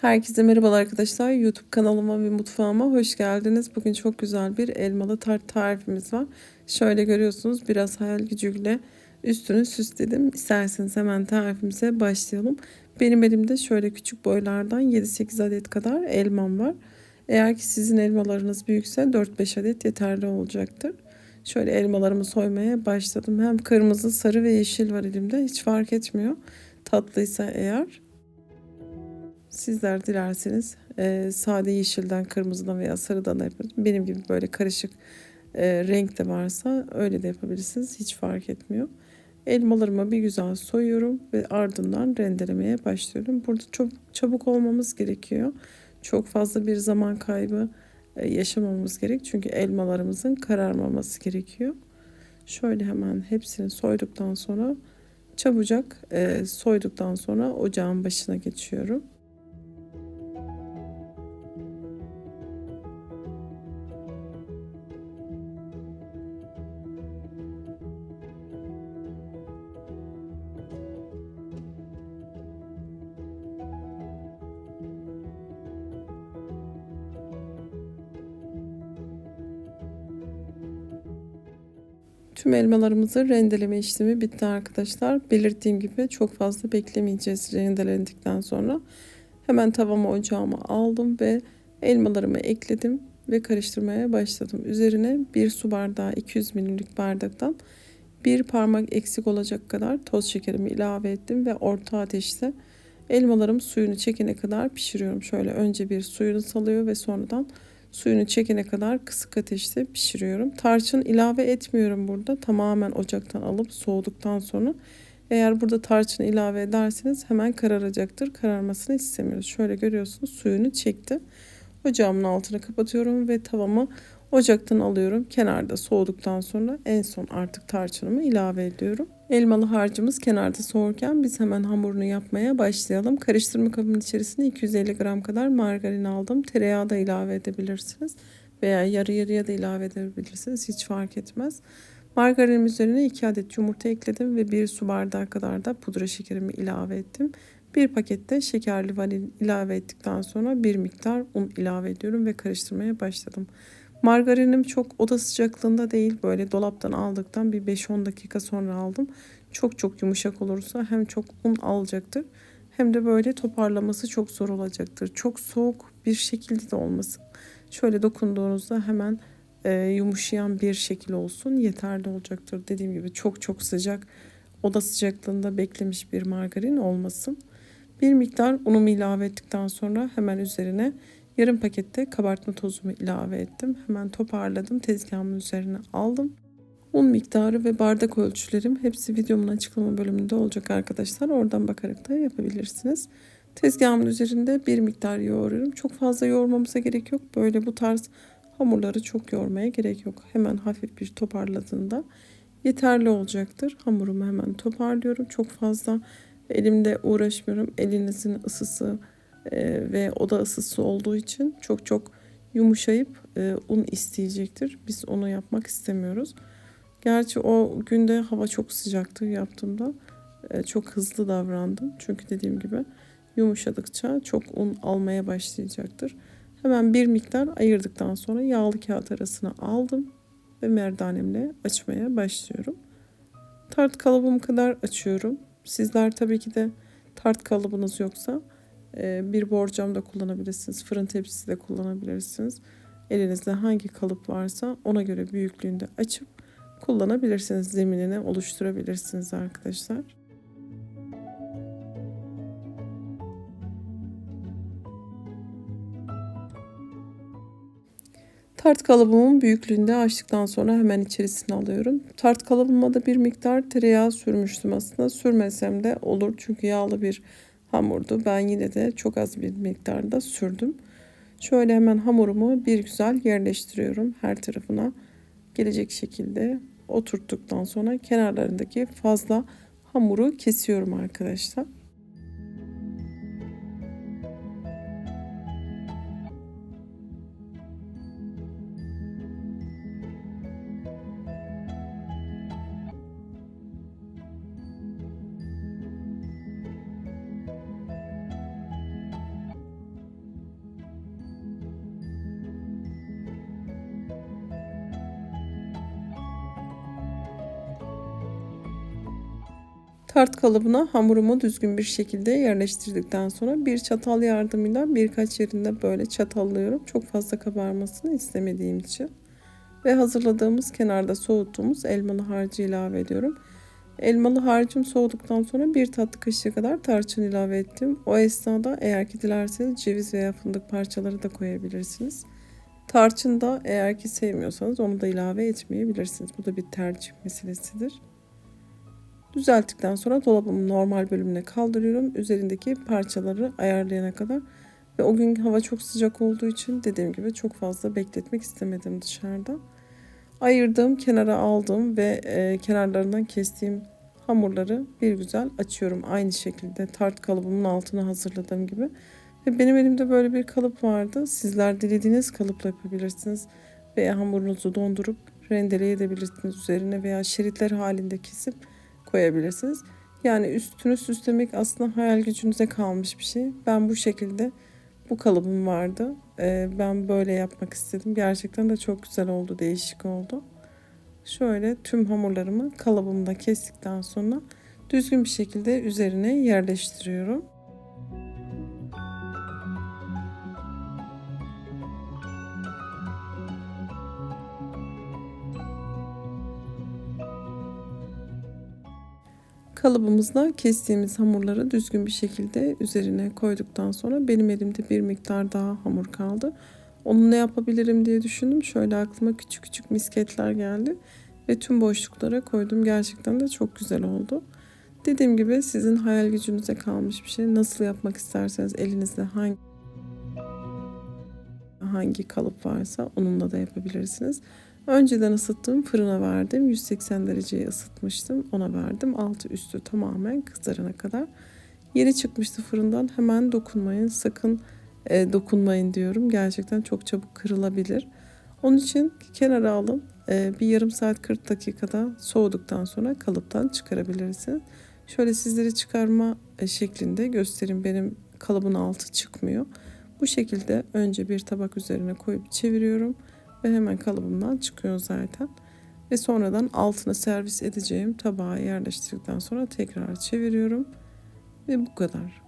Herkese merhabalar arkadaşlar. YouTube kanalıma ve mutfağıma hoş geldiniz. Bugün çok güzel bir elmalı tart tarifimiz var. Şöyle görüyorsunuz biraz hayal gücüyle üstünü süsledim. İsterseniz hemen tarifimize başlayalım. Benim elimde şöyle küçük boylardan 7-8 adet kadar elmam var. Eğer ki sizin elmalarınız büyükse 4-5 adet yeterli olacaktır. Şöyle elmalarımı soymaya başladım. Hem kırmızı, sarı ve yeşil var elimde. Hiç fark etmiyor. Tatlıysa eğer. Sizler dilerseniz e, sade yeşilden, kırmızıdan veya sarıdan da yapın. Benim gibi böyle karışık e, renk de varsa öyle de yapabilirsiniz. Hiç fark etmiyor. Elmalarımı bir güzel soyuyorum ve ardından rendelemeye başlıyorum. Burada çok çabuk olmamız gerekiyor. Çok fazla bir zaman kaybı e, yaşamamız gerek. Çünkü elmalarımızın kararmaması gerekiyor. Şöyle hemen hepsini soyduktan sonra çabucak e, soyduktan sonra ocağın başına geçiyorum. Tüm elmalarımızı rendeleme işlemi bitti arkadaşlar. Belirttiğim gibi çok fazla beklemeyeceğiz rendelendikten sonra. Hemen tavama ocağıma aldım ve elmalarımı ekledim ve karıştırmaya başladım. Üzerine bir su bardağı 200 mililitrik bardaktan bir parmak eksik olacak kadar toz şekerimi ilave ettim ve orta ateşte elmalarım suyunu çekene kadar pişiriyorum. Şöyle önce bir suyunu salıyor ve sonradan Suyunu çekene kadar kısık ateşte pişiriyorum. Tarçın ilave etmiyorum burada. Tamamen ocaktan alıp soğuduktan sonra eğer burada tarçın ilave ederseniz hemen kararacaktır. Kararmasını istemiyoruz. Şöyle görüyorsunuz suyunu çekti. Ocağımın altını kapatıyorum ve tavamı ocaktan alıyorum. Kenarda soğuduktan sonra en son artık tarçınımı ilave ediyorum. Elmalı harcımız kenarda soğurken biz hemen hamurunu yapmaya başlayalım. Karıştırma kabının içerisine 250 gram kadar margarin aldım. Tereyağı da ilave edebilirsiniz. Veya yarı yarıya da ilave edebilirsiniz. Hiç fark etmez. Margarinim üzerine 2 adet yumurta ekledim ve 1 su bardağı kadar da pudra şekerimi ilave ettim. Bir pakette şekerli vanil ilave ettikten sonra bir miktar un ilave ediyorum ve karıştırmaya başladım. Margarinim çok oda sıcaklığında değil böyle dolaptan aldıktan bir 5-10 dakika sonra aldım. Çok çok yumuşak olursa hem çok un alacaktır hem de böyle toparlaması çok zor olacaktır. Çok soğuk bir şekilde de olmasın. Şöyle dokunduğunuzda hemen e, yumuşayan bir şekil olsun yeterli olacaktır. Dediğim gibi çok çok sıcak oda sıcaklığında beklemiş bir margarin olmasın. Bir miktar unumu ilave ettikten sonra hemen üzerine Yarım pakette kabartma tozumu ilave ettim. Hemen toparladım. Tezgahımın üzerine aldım. Un miktarı ve bardak ölçülerim hepsi videomun açıklama bölümünde olacak arkadaşlar. Oradan bakarak da yapabilirsiniz. Tezgahımın üzerinde bir miktar yoğuruyorum. Çok fazla yoğurmamıza gerek yok. Böyle bu tarz hamurları çok yoğurmaya gerek yok. Hemen hafif bir toparladığında yeterli olacaktır. Hamurumu hemen toparlıyorum. Çok fazla elimde uğraşmıyorum. Elinizin ısısı, e, ve oda ısısı olduğu için çok çok yumuşayıp e, un isteyecektir. Biz onu yapmak istemiyoruz. Gerçi o günde hava çok sıcaktı yaptığımda. E, çok hızlı davrandım. Çünkü dediğim gibi yumuşadıkça çok un almaya başlayacaktır. Hemen bir miktar ayırdıktan sonra yağlı kağıt arasına aldım ve merdanemle açmaya başlıyorum. Tart kalıbım kadar açıyorum. Sizler tabii ki de tart kalıbınız yoksa ee, bir borcam da kullanabilirsiniz. Fırın tepsisi de kullanabilirsiniz. Elinizde hangi kalıp varsa ona göre büyüklüğünde açıp kullanabilirsiniz. Zeminini oluşturabilirsiniz arkadaşlar. Tart kalıbımın büyüklüğünde açtıktan sonra hemen içerisine alıyorum. Tart kalıbıma da bir miktar tereyağı sürmüştüm aslında. Sürmesem de olur çünkü yağlı bir hamurdu. Ben yine de çok az bir miktarda sürdüm. Şöyle hemen hamurumu bir güzel yerleştiriyorum. Her tarafına gelecek şekilde oturttuktan sonra kenarlarındaki fazla hamuru kesiyorum arkadaşlar. Tart kalıbına hamurumu düzgün bir şekilde yerleştirdikten sonra bir çatal yardımıyla birkaç yerinde böyle çatallıyorum. Çok fazla kabarmasını istemediğim için. Ve hazırladığımız kenarda soğuttuğumuz elmalı harcı ilave ediyorum. Elmalı harcım soğuduktan sonra bir tatlı kaşığı kadar tarçın ilave ettim. O esnada eğer ki dilerseniz ceviz veya fındık parçaları da koyabilirsiniz. Tarçın da eğer ki sevmiyorsanız onu da ilave etmeyebilirsiniz. Bu da bir tercih meselesidir. Düzelttikten sonra dolabımın normal bölümüne kaldırıyorum. Üzerindeki parçaları ayarlayana kadar. Ve o gün hava çok sıcak olduğu için dediğim gibi çok fazla bekletmek istemedim dışarıda. Ayırdığım, kenara aldığım ve e, kenarlarından kestiğim hamurları bir güzel açıyorum. Aynı şekilde tart kalıbımın altına hazırladığım gibi. Ve benim elimde böyle bir kalıp vardı. Sizler dilediğiniz kalıpla yapabilirsiniz. Veya hamurunuzu dondurup rendeleyebilirsiniz üzerine veya şeritler halinde kesip koyabilirsiniz. Yani üstünü süslemek aslında hayal gücünüze kalmış bir şey. Ben bu şekilde bu kalıbım vardı. Ee, ben böyle yapmak istedim. Gerçekten de çok güzel oldu, değişik oldu. Şöyle tüm hamurlarımı kalıbımda kestikten sonra düzgün bir şekilde üzerine yerleştiriyorum. Kalıbımızda kestiğimiz hamurları düzgün bir şekilde üzerine koyduktan sonra benim elimde bir miktar daha hamur kaldı. Onu ne yapabilirim diye düşündüm. Şöyle aklıma küçük küçük misketler geldi ve tüm boşluklara koydum. Gerçekten de çok güzel oldu. Dediğim gibi sizin hayal gücünüze kalmış bir şey. Nasıl yapmak isterseniz elinizde hangi hangi kalıp varsa onunla da yapabilirsiniz. Önceden ısıttığım fırına verdim. 180 dereceye ısıtmıştım. Ona verdim. Altı üstü tamamen kızarana kadar. Yeni çıkmıştı fırından. Hemen dokunmayın. Sakın e, dokunmayın diyorum. Gerçekten çok çabuk kırılabilir. Onun için kenara alın. E, bir yarım saat 40 dakikada soğuduktan sonra kalıptan çıkarabilirsiniz. Şöyle sizlere çıkarma e, şeklinde göstereyim. Benim kalıbın altı çıkmıyor. Bu şekilde önce bir tabak üzerine koyup çeviriyorum ve hemen kalıbımdan çıkıyor zaten. Ve sonradan altına servis edeceğim tabağa yerleştirdikten sonra tekrar çeviriyorum. Ve bu kadar.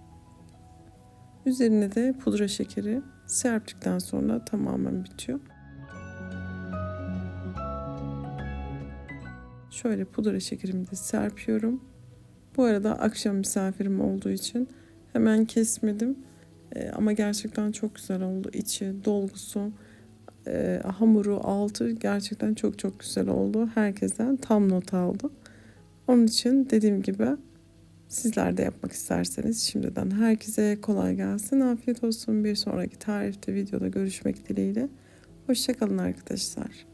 Üzerine de pudra şekeri serptikten sonra tamamen bitiyor. Şöyle pudra şekerimi de serpiyorum. Bu arada akşam misafirim olduğu için hemen kesmedim. Ee, ama gerçekten çok güzel oldu. İçi, dolgusu, e, hamuru, altı gerçekten çok çok güzel oldu. Herkesten tam not aldım. Onun için dediğim gibi sizler de yapmak isterseniz şimdiden herkese kolay gelsin. Afiyet olsun. Bir sonraki tarifte videoda görüşmek dileğiyle. Hoşçakalın arkadaşlar.